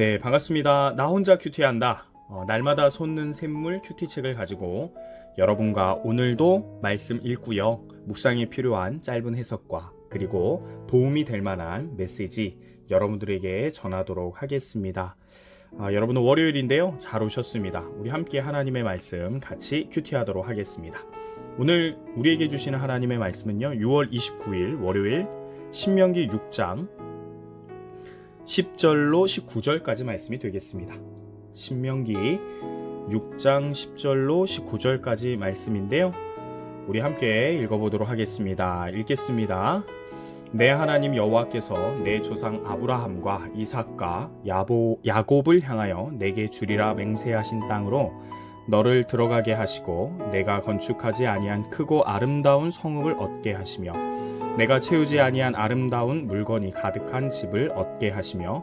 네, 반갑습니다. 나 혼자 큐티한다. 어, 날마다 솟는 샘물 큐티책을 가지고 여러분과 오늘도 말씀 읽고요. 묵상에 필요한 짧은 해석과 그리고 도움이 될 만한 메시지 여러분들에게 전하도록 하겠습니다. 아, 여러분은 월요일인데요. 잘 오셨습니다. 우리 함께 하나님의 말씀 같이 큐티하도록 하겠습니다. 오늘 우리에게 주시는 하나님의 말씀은요. 6월 29일 월요일 신명기 6장 10절로 19절까지 말씀이 되겠습니다. 신명기 6장 10절로 19절까지 말씀인데요. 우리 함께 읽어보도록 하겠습니다. 읽겠습니다. 내 하나님 여호와께서 내 조상 아브라함과 이삭과 야보, 야곱을 향하여 내게 주리라 맹세하신 땅으로 너를 들어가게 하시고 내가 건축하지 아니한 크고 아름다운 성읍을 얻게 하시며 내가 채우지 아니한 아름다운 물건이 가득한 집을 얻게 하시며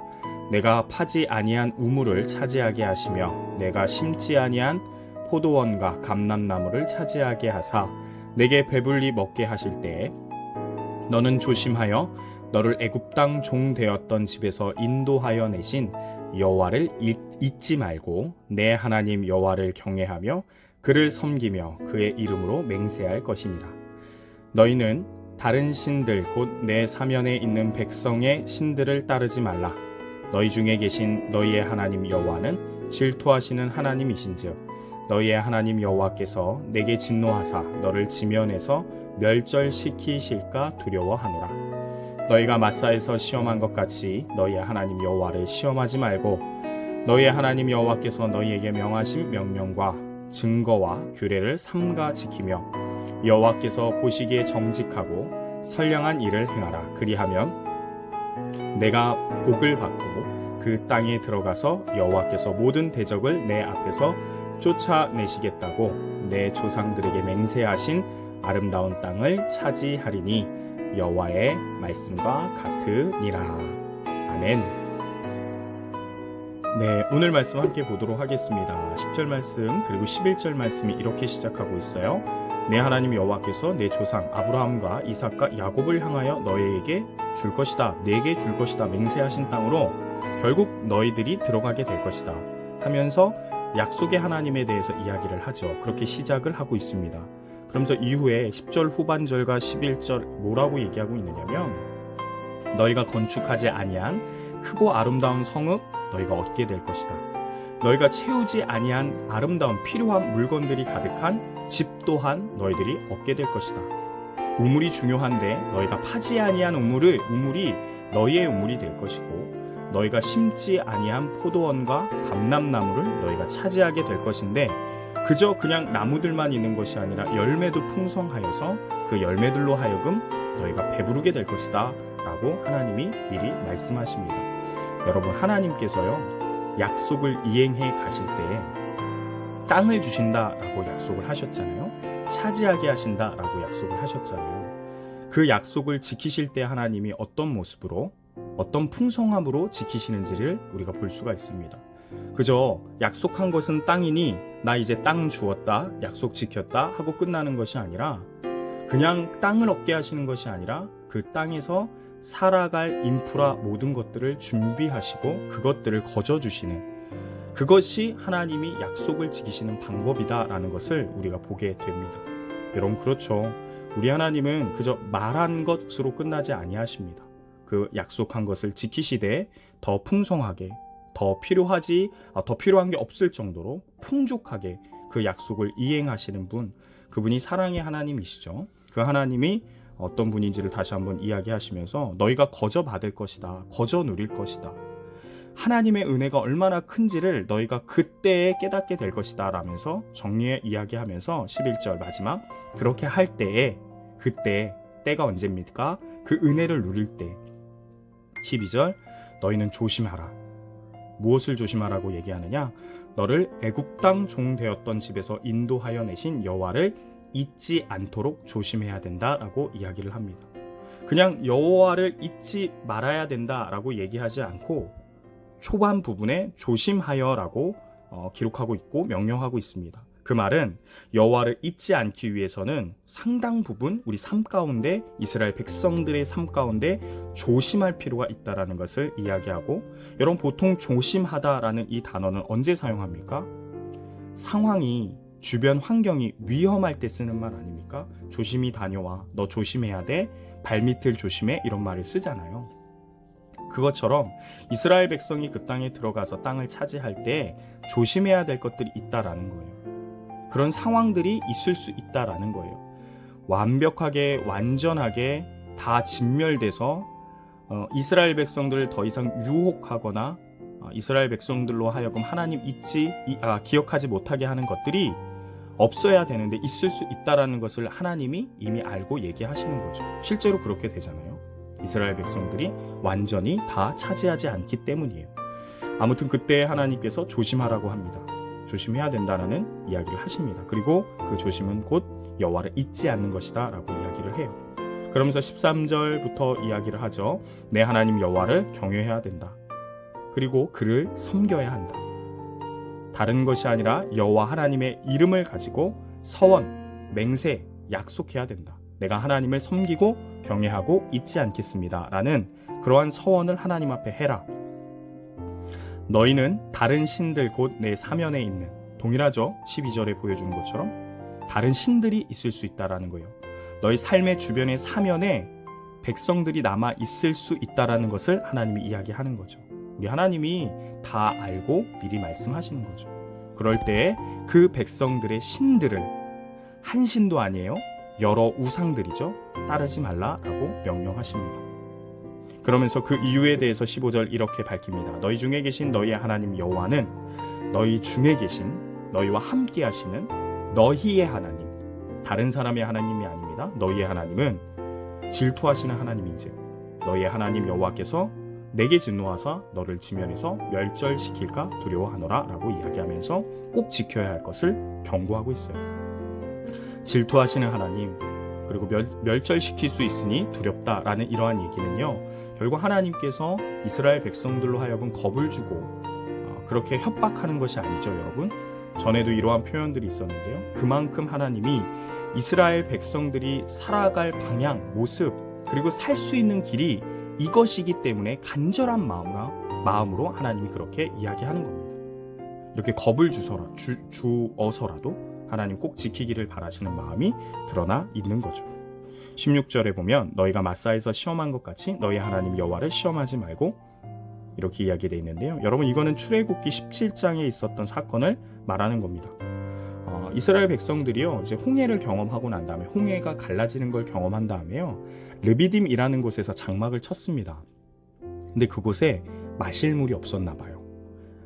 내가 파지 아니한 우물을 차지하게 하시며 내가 심지 아니한 포도원과 감람나무를 차지하게 하사 내게 배불리 먹게 하실 때에 너는 조심하여 너를 애굽 땅 종 되었던 집에서 인도하여 내신 여호와를 잊- 잊지 말고 내 하나님 여호와를 경외하며 그를 섬기며 그의 이름으로 맹세할 것이니라. 너희는 다른 신들 곧 내 사면에 있는 백성의 신들을 따르지 말라. 너희 중에 계신 너희의 하나님 여호와는 질투하시는 하나님이신즉 너희의 하나님 여호와께서 내게 진노하사 너를 지면에서 멸절시키실까 두려워하노라. 너희가 마사에서 시험한 것 같이 너희의 하나님 여호와를 시험하지 말고 너희의 하나님 여호와께서 너희에게 명하신 명령과 증거와 규례를 삼가 지키며 여호와께서 보시기에 정직하고 선량한 일을 행하라 그리하면 내가 복을 받고 그 땅에 들어가서 여호와께서 모든 대적을 내 앞에서 쫓아내시겠다고 내 조상들에게 맹세하신 아름다운 땅을 차지하리니 여호와의 말씀과 같으니라. 아멘. 네, 오늘 말씀 함께 보도록 하겠습니다. 10절 말씀 그리고 11절 말씀이 이렇게 시작하고 있어요. 내 하나님 여호와께서 내 조상 아브라함과 이삭과 야곱을 향하여 너희에게 줄 것이다. 내게 줄 것이다. 맹세하신 땅으로 결국 너희들이 들어가게 될 것이다. 하면서 약속의 하나님에 대해서 이야기를 하죠. 그렇게 시작을 하고 있습니다. 그러면서 이후에 10절 후반절과 11절 뭐라고 얘기하고 있느냐면 너희가 건축하지 아니한 크고 아름다운 성읍 너희가 얻게 될 것이다. 너희가 채우지 아니한 아름다운 필요한 물건들이 가득한 집 또한 너희들이 얻게 될 것이다. 우물이 중요한데 너희가 파지 아니한 우물을 우물이 너희의 우물이 될 것이고 너희가 심지 아니한 포도원과 감람나무를 너희가 차지하게 될 것인데 그저 그냥 나무들만 있는 것이 아니라 열매도 풍성하여서 그 열매들로 하여금 너희가 배부르게 될 것이다 라고 하나님이 미리 말씀하십니다. 여러분 하나님께서요 약속을 이행해 가실 때에 땅을 주신다라고 약속을 하셨잖아요. 차지하게 하신다라고 약속을 하셨잖아요. 그 약속을 지키실 때 하나님이 어떤 모습으로 어떤 풍성함으로 지키시는지를 우리가 볼 수가 있습니다. 그저 약속한 것은 땅이니 나 이제 땅 주었다, 약속 지켰다 하고 끝나는 것이 아니라 그냥 땅을 얻게 하시는 것이 아니라 그 땅에서 살아갈 인프라 모든 것들을 준비하시고 그것들을 거저 주시는 그것이 하나님이 약속을 지키시는 방법이다라는 것을 우리가 보게 됩니다. 여러분 그렇죠. 우리 하나님은 그저 말한 것으로 끝나지 아니하십니다. 그 약속한 것을 지키시되 더 풍성하게 더 필요하지 아, 더 필요한 게 없을 정도로 풍족하게 그 약속을 이행하시는 분 그분이 사랑의 하나님이시죠. 그 하나님이 어떤 분인지를 다시 한번 이야기하시면서 너희가 거저 받을 것이다. 거저 누릴 것이다. 하나님의 은혜가 얼마나 큰지를 너희가 그때에 깨닫게 될 것이다 라면서 정리해 이야기하면서 11절 마지막 그렇게 할 때에 그때 때가 언제입니까? 그 은혜를 누릴 때 12절 너희는 조심하라 무엇을 조심하라고 얘기하느냐 너를 애굽 땅종 되었던 집에서 인도하여 내신 여호와를 잊지 않도록 조심해야 된다라고 이야기를 합니다. 그냥 여호와를 잊지 말아야 된다라고 얘기하지 않고 초반 부분에 조심하여라고 어, 기록하고 있고 명령하고 있습니다. 그 말은 여호와를 잊지 않기 위해서는 상당 부분 우리 삶 가운데 이스라엘 백성들의 삶 가운데 조심할 필요가 있다라는 것을 이야기하고 여러분 보통 조심하다라는 이 단어는 언제 사용합니까? 상황이 주변 환경이 위험할 때 쓰는 말 아닙니까? 조심히 다녀와. 너 조심해야 돼. 발밑을 조심해. 이런 말을 쓰잖아요. 그것처럼 이스라엘 백성이 그 땅에 들어가서 땅을 차지할 때 조심해야 될 것들이 있다라는 거예요. 그런 상황들이 있을 수 있다라는 거예요. 완벽하게 완전하게 다 진멸돼서 어, 이스라엘 백성들을 더 이상 유혹하거나 어, 이스라엘 백성들로 하여금 하나님 잊지 이, 아, 기억하지 못하게 하는 것들이 없어야 되는데 있을 수 있다라는 것을 하나님이 이미 알고 얘기하시는 거죠. 실제로 그렇게 되잖아요. 이스라엘 백성들이 완전히 다 차지하지 않기 때문이에요. 아무튼 그때 하나님께서 조심하라고 합니다. 조심해야 된다라는 이야기를 하십니다. 그리고 그 조심은 곧 여호와를 잊지 않는 것이다라고 이야기를 해요. 그러면서 13절부터 이야기를 하죠. 내 하나님 여호와를 경외해야 된다. 그리고 그를 섬겨야 한다. 다른 것이 아니라 여호와 하나님의 이름을 가지고 서원, 맹세, 약속해야 된다. 내가 하나님을 섬기고 경외하고 잊지 않겠습니다. 라는 그러한 서원을 하나님 앞에 해라. 너희는 다른 신들 곧 내 사면에 있는 동일하죠. 12절에 보여주는 것처럼 다른 신들이 있을 수 있다라는 거예요. 너희 삶의 주변의 사면에 백성들이 남아 있을 수 있다라는 것을 하나님이 이야기하는 거죠. 우리 하나님이 다 알고 미리 말씀하시는 거죠. 그럴 때 그 백성들의 신들을 한 신도 아니에요. 여러 우상들이죠. 따르지 말라라고 명령하십니다. 그러면서 그 이유에 대해서 15절 이렇게 밝힙니다. 너희 중에 계신 너희의 하나님 여호와는 너희 중에 계신 너희와 함께 하시는 너희의 하나님. 다른 사람의 하나님이 아닙니다. 너희의 하나님은 질투하시는 하나님인지 너희의 하나님 여호와께서 내게 진노하사 너를 지면에서 멸절시킬까 두려워하노라 라고 이야기하면서 꼭 지켜야 할 것을 경고하고 있어요. 질투하시는 하나님 그리고 멸, 멸절시킬 수 있으니 두렵다라는 이러한 얘기는요. 결국 하나님께서 이스라엘 백성들로 하여금 겁을 주고 어, 그렇게 협박하는 것이 아니죠, 여러분. 전에도 이러한 표현들이 있었는데요. 그만큼 하나님이 이스라엘 백성들이 살아갈 방향, 모습, 그리고 살 수 있는 길이 이것이기 때문에 간절한 마음으로, 마음으로 하나님이 그렇게 이야기하는 겁니다. 이렇게 겁을 주서라, 주, 주어서라도 하나님 꼭 지키기를 바라시는 마음이 드러나 있는 거죠. 16절에 보면 너희가 마사에서 시험한 것 같이 너희 하나님 여호와를 시험하지 말고 이렇게 이야기되어 있는데요. 여러분 이거는 출애굽기 17장에 있었던 사건을 말하는 겁니다. 어, 이스라엘 백성들이요 이제 홍해를 경험하고 난 다음에 홍해가 갈라지는 걸 경험한 다음에요 르비딤이라는 곳에서 장막을 쳤습니다. 근데 그곳에 마실 물이 없었나 봐요.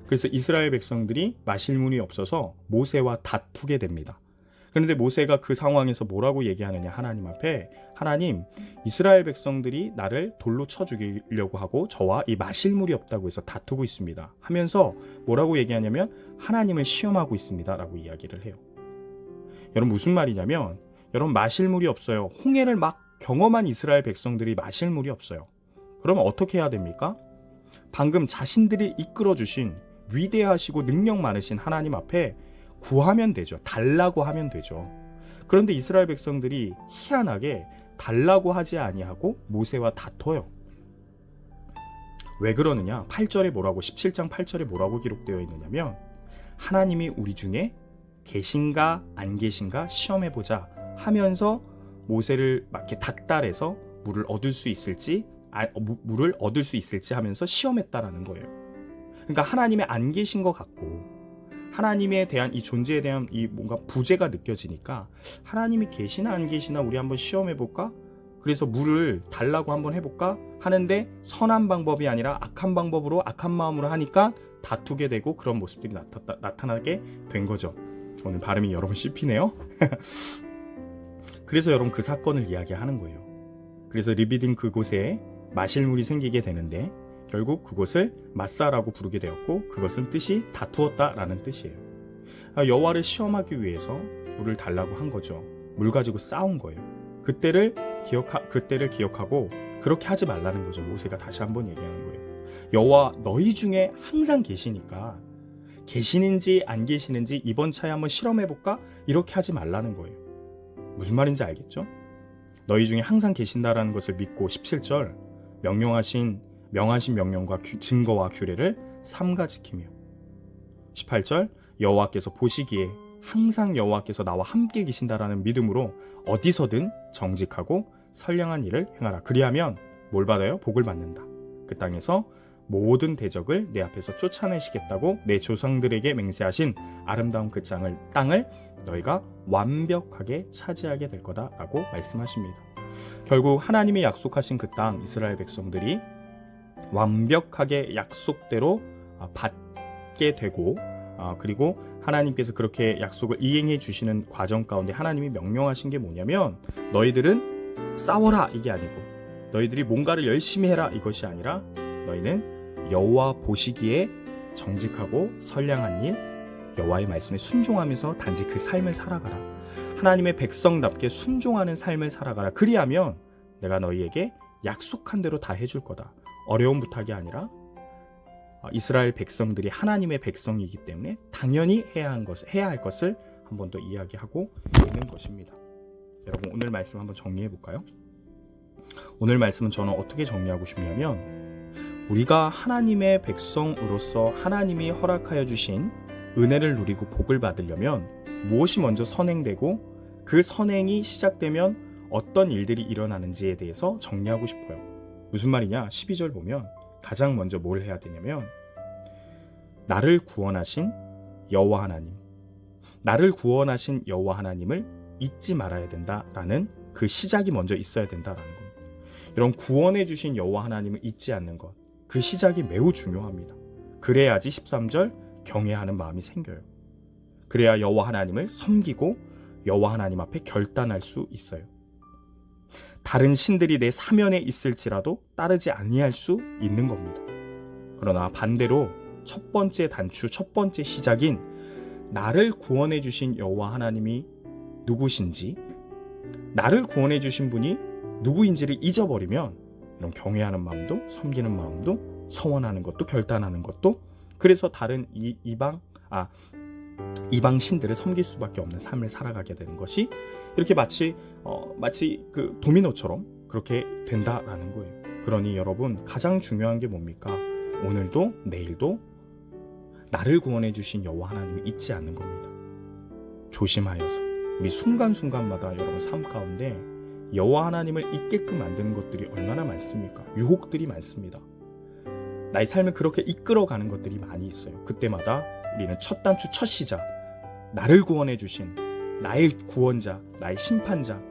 그래서 이스라엘 백성들이 마실 물이 없어서 모세와 다투게 됩니다. 그런데 모세가 그 상황에서 뭐라고 얘기하느냐 하나님 앞에 하나님 이스라엘 백성들이 나를 돌로 쳐 죽이려고 하고 저와 이 마실 물이 없다고 해서 다투고 있습니다. 하면서 뭐라고 얘기하냐면 하나님을 시험하고 있습니다라고 이야기를 해요. 여러분 무슨 말이냐면 여러분 마실 물이 없어요. 홍해를 막 경험한 이스라엘 백성들이 마실 물이 없어요. 그러면 어떻게 해야 됩니까? 방금 자신들이 이끌어 주신 위대하시고 능력 많으신 하나님 앞에 구하면 되죠. 달라고 하면 되죠. 그런데 이스라엘 백성들이 희한하게 달라고 하지 아니하고 모세와 다퉈요. 왜 그러느냐? 8절에 뭐라고 17장 8절에 뭐라고 기록되어 있느냐면 하나님이 우리 중에 계신가 안 계신가 시험해 보자 하면서 모세를 막 이렇게 닥달해서 물을 얻을 수 있을지 아, 무- 물을 얻을 수 있을지 하면서 시험했다라는 거예요. 그러니까 하나님의 안 계신 것 같고 하나님에 대한 이 존재에 대한 이 뭔가 부재가 느껴지니까 하나님이 계시나 안 계시나 우리 한번 시험해 볼까? 그래서 물을 달라고 한번 해볼까? 하는데 선한 방법이 아니라 악한 방법으로 악한 마음으로 하니까 다투게 되고 그런 모습들이 나타, 나타나게 된 거죠. 오늘 발음이 여러분 씹히네요. 그래서 여러분 그 사건을 이야기하는 거예요. 그래서 리비딘 그곳에 마실 물이 생기게 되는데 결국 그곳을 마사라고 부르게 되었고 그것은 뜻이 다투었다라는 뜻이에요. 아, 여호와를 시험하기 위해서 물을 달라고 한 거죠. 물 가지고 싸운 거예요. 그때를 기억하 그때를 기억하고 그렇게 하지 말라는 거죠. 모세가 다시 한번 얘기하는 거예요. 여호와 너희 중에 항상 계시니까 계시는지 안 계시는지 이번 차에 한번 실험해 볼까? 이렇게 하지 말라는 거예요. 무슨 말인지 알겠죠? 너희 중에 항상 계신다라는 것을 믿고 17절 명령하신 명하신 명령과 규- 증거와 규례를 삼가 지키며 18절 여호와께서 보시기에 항상 여호와께서 나와 함께 계신다라는 믿음으로 어디서든 정직하고 선량한 일을 행하라. 그리하면 뭘 받아요? 복을 받는다. 그 땅에서 모든 대적을 내 앞에서 쫓아내시겠다고 내 조상들에게 맹세하신 아름다운 그 땅을 땅을 너희가 완벽하게 차지하게 될 거다라고 말씀하십니다. 결국 하나님이 약속하신 그 땅 이스라엘 백성들이 완벽하게 약속대로 아, 받게 되고 아, 그리고 하나님께서 그렇게 약속을 이행해 주시는 과정 가운데 하나님이 명령하신 게 뭐냐면 너희들은 싸워라 이게 아니고 너희들이 뭔가를 열심히 해라 이것이 아니라 너희는 여호와 보시기에 정직하고 선량한 일 여호와의 말씀에 순종하면서 단지 그 삶을 살아가라 하나님의 백성답게 순종하는 삶을 살아가라 그리하면 내가 너희에게 약속한 대로 다 해줄 거다 어려운 부탁이 아니라 어, 이스라엘 백성들이 하나님의 백성이기 때문에 당연히 해야 한 것을 해야 할 것을 한번 더 이야기하고 있는 것입니다. 여러분 오늘 말씀 한번 정리해 볼까요? 오늘 말씀은 저는 어떻게 정리하고 싶냐면 우리가 하나님의 백성으로서 하나님이 허락하여 주신 은혜를 누리고 복을 받으려면 무엇이 먼저 선행되고 그 선행이 시작되면 어떤 일들이 일어나는지에 대해서 정리하고 싶어요. 무슨 말이냐? 12절 보면 가장 먼저 뭘 해야 되냐면 나를 구원하신 여호와 하나님 나를 구원하신 여호와 하나님을 잊지 말아야 된다라는 그 시작이 먼저 있어야 된다라는 겁니다. 이런 구원해 주신 여호와 하나님을 잊지 않는 것. 그 시작이 매우 중요합니다. 그래야지 13절 경외하는 마음이 생겨요. 그래야 여호와 하나님을 섬기고 여호와 하나님 앞에 결단할 수 있어요. 다른 신들이 내 사면에 있을지라도 따르지 아니할 수 있는 겁니다. 그러나 반대로 첫 번째 단추, 첫 번째 시작인 나를 구원해 주신 여호와 하나님이 누구신지, 나를 구원해 주신 분이 누구인지를 잊어버리면 이런 경외하는 마음도 섬기는 마음도 서원하는 것도 결단하는 것도 그래서 다른 이 이방 아 이방 신들을 섬길 수밖에 없는 삶을 살아가게 되는 것이 이렇게 마치 어, 마치 그 도미노처럼 그렇게 된다라는 거예요. 그러니 여러분 가장 중요한 게 뭡니까? 오늘도 내일도 나를 구원해 주신 여호와 하나님을 잊지 않는 겁니다. 조심하여서 우리 순간순간마다 여러분 삶 가운데 여호와 하나님을 잊게끔 만드는 것들이 얼마나 많습니까? 유혹들이 많습니다. 나의 삶을 그렇게 이끌어가는 것들이 많이 있어요. 그때마다 우리는 첫 단추, 첫 시작, 나를 구원해 주신 나의 구원자, 나의 심판자,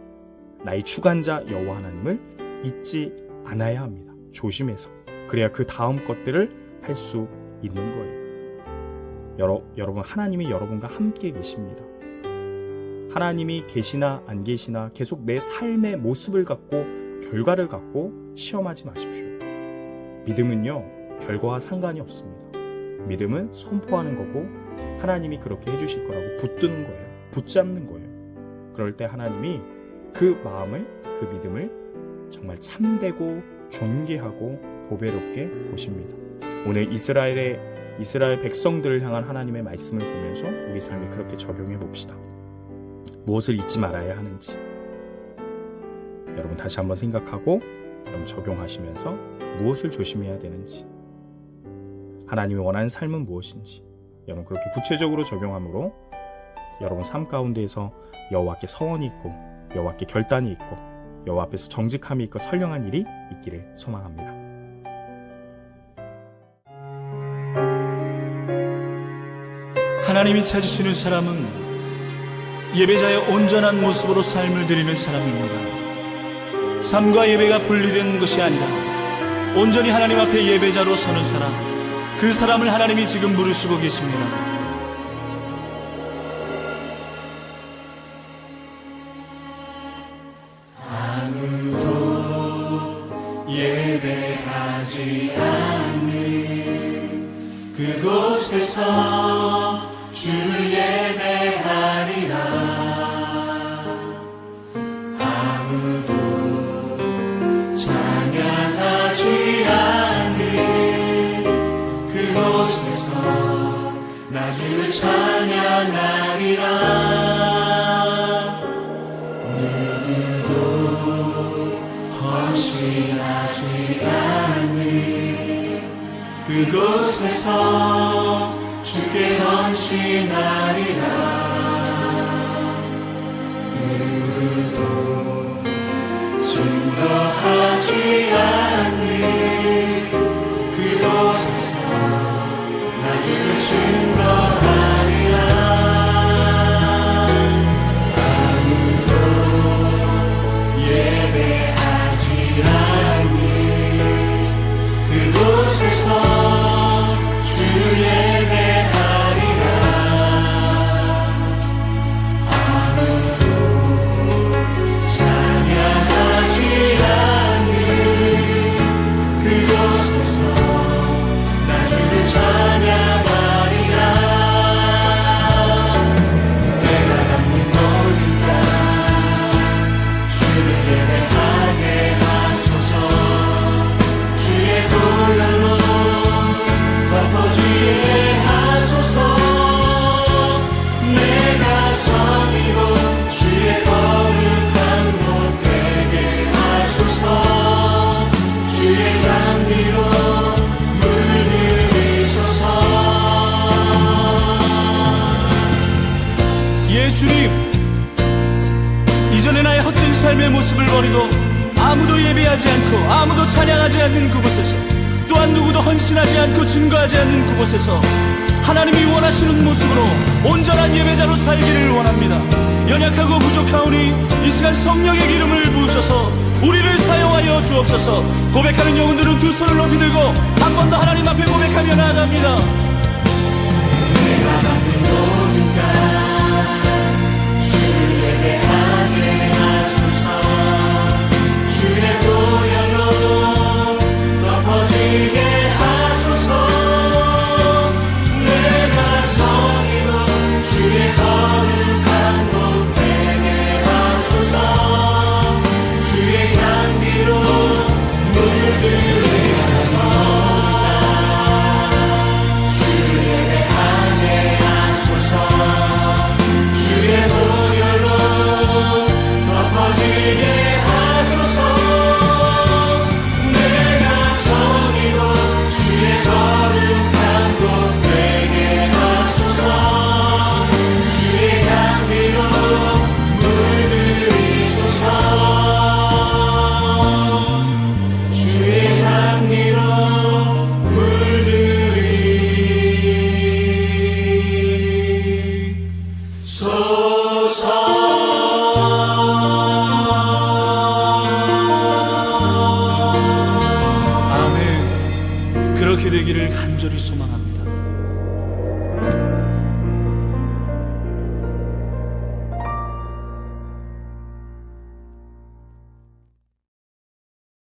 나의 주관자 여호와 하나님을 잊지 않아야 합니다. 조심해서 그래야 그 다음 것들을 할 수 있는 거예요. 여러, 여러분 하나님이 여러분과 함께 계십니다. 하나님이 계시나 안 계시나 계속 내 삶의 모습을 갖고 결과를 갖고 시험하지 마십시오. 믿음은요 결과와 상관이 없습니다. 믿음은 선포하는 거고 하나님이 그렇게 해주실 거라고 붙드는 거예요. 붙잡는 거예요. 그럴 때 하나님이 그 마음을 그 믿음을 정말 참되고 존귀하고 보배롭게 보십니다. 오늘 이스라엘의 이스라엘 백성들을 향한 하나님의 말씀을 보면서 우리 삶에 그렇게 적용해 봅시다. 무엇을 잊지 말아야 하는지. 여러분 다시 한번 생각하고 여러분 적용하시면서 무엇을 조심해야 되는지. 하나님이 원하는 삶은 무엇인지. 여러분 그렇게 구체적으로 적용함으로 여러분 삶 가운데에서 여호와께 서원이 있고 여호와께 결단이 있고 여호와 앞에서 정직함이 있고 선량한 일이 있기를 소망합니다. 하나님이 찾으시는 사람은 예배자의 온전한 모습으로 삶을 드리는 사람입니다. 삶과 예배가 분리된 것이 아니라 온전히 하나님 앞에 예배자로 서는 사람, 그 사람을 하나님이 지금 부르시고 계십니다. 예배하지 않는 그곳에서 찬양하지 않는 그곳에서 나 주를 찬양하리라. 누구도 헌신하지 않는 그곳에서 주께 헌신하리라. 누구도 증거하지 않는 주를 헌신하지 않고 증거하지 않는 그곳에서 하나님이 원하시는 모습으로 온전한 예배자로 살기를 원합니다. 연약하고 부족하오니 이 시간 성령의 기름을 부으셔서 우리를 사용하여 주옵소서 고백하는 영혼들은 두 손을 높이 들고 한 번 더 하나님 앞에 고백하며 나아갑니다.